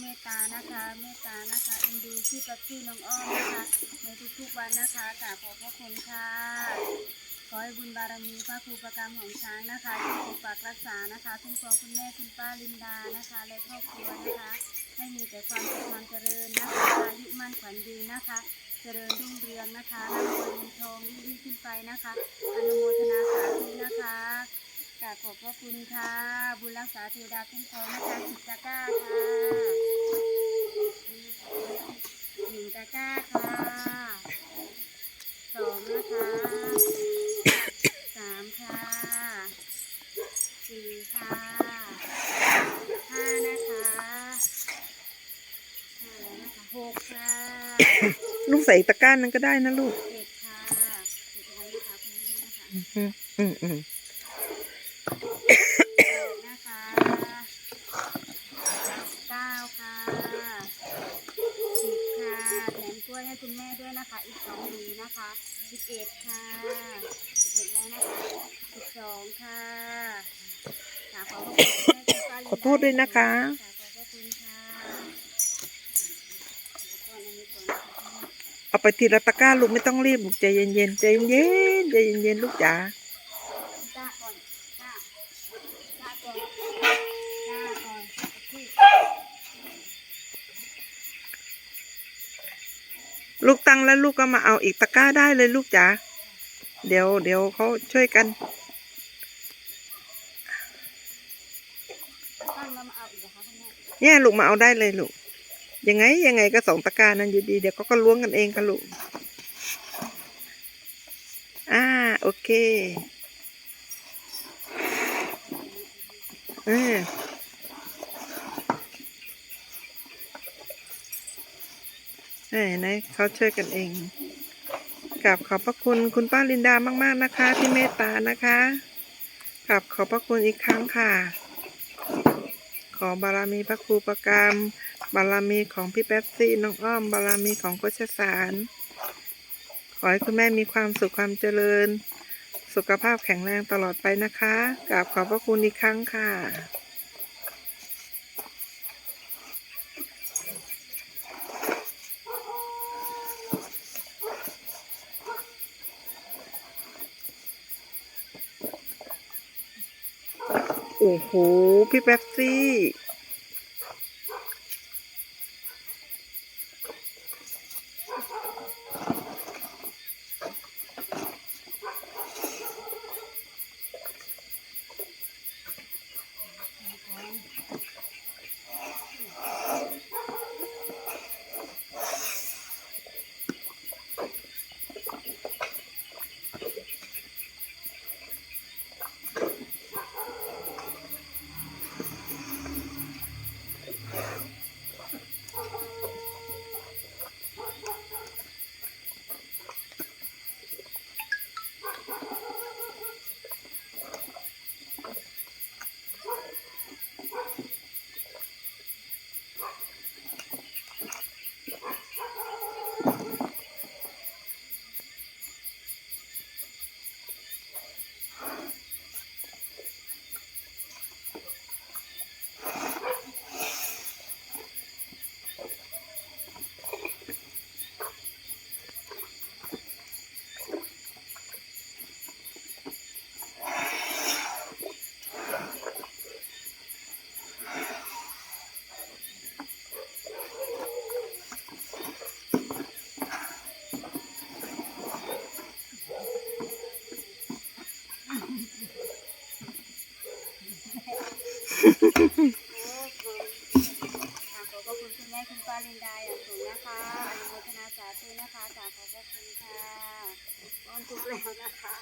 เมตตานะคะ เมตตานะคะเอ็นดูพี่กับพี่น้องอ้อมนะคะ ในทุกๆวันนะคะกราบขอบพระคุณค่ะ ขอให้บุญบารมีพระครูประกรรมของช้างนะคะที่ปกปักรักษานะคะคุ้มครองคุณแม่คุณป้าลินดานะคะ และครอบครัวนะคะ ให้มีแต่ความสุขความเจริญนะคะอายุมั่นขวัญยืนนะคะ เจริญรุ่งเรืองนะคะร่ำรวยเงินทองยิ่งขึ้นไปนะคะอนุโมทนาสาธุนะคะกราบขอบพระคุณค่ะ บุญรักษาเทวดาคุ้มครองนะคะสิบตะกร้าค่ะ หนึ่งตะกร้าค่ะสองนะคะสามค่ะสี่ค่ะห้านะคะห้าแล้วนะคะหกค่ะลูกใส่ตะกร้านั้นก็ได้นะลูกเจ็ดค่ะเจ็ดแล้วนะคะคุณผู้ชมนะคะอืมอืมอืม นะคะเก้าค่ะสิบค่ะแถมกล้วยให้ คุณแม่ด้วยนะคะ อีกสองหวีนะคะสิบเอ็ดค่ะสิบเอ็ดแล้วนะคะสิบสองค่ะกราบขอบพระคุณคุณแม่คุณป้าลินดาขอโทษด้วยนะคะกราบขอบพระคุณค่ะเดี๋ยวก่อนอันนี้ก่อนนะคะเอาไปทีละตะกร้าลูกไม่ต้องรีบลูกใจเย็นๆใจเย็นๆใจเย็นๆลูกจ๋า จ้าก่อนจ้าจ้าก่อนจ้าก่อนพี่ ลูก ตังแล้วลูกก็มาเอาอีกตะกร้าได้เลยลูกจ๋าเดี๋ยวเดี๋ยวเขาช่วยกันเอาอีกเหรอคะคุณแม่เนี่ยลูกมาเอาได้เลยลูกยังไงยังไงก็สองตะกร้านั้นอยู่ดีเดี๋ยวเขาก็ล้วงกันเองค่ะลูกอ่าโอเค เออ ไหนไหนเขาช่วยกันเองกราบขอบพระคุณคุณป้าลินดามากๆนะคะ ที่เมตตานะคะกราบขอบพระคุณอีกครั้งค่ะ ขอบารมีพระครูประกรรมบารมีของพี่แป๊บซี่น้องอ้อมบารมีของโคชสาร ขอให้คุณแม่มีความสุขความเจริญ สุขภาพแข็งแรงตลอดไปนะคะกราบขอบพระคุณอีกครั้งค่ะ อ้โห พี่แป๊บซี่ ขอบคุณค่ะขอบพระคุณคุณแม่คุณป้าลินดาอย่างสูงนะคะอนุโมทนาสาธุนะคะกราบขอบพระคุณค่ะก้อนทุกแล้วนะคะ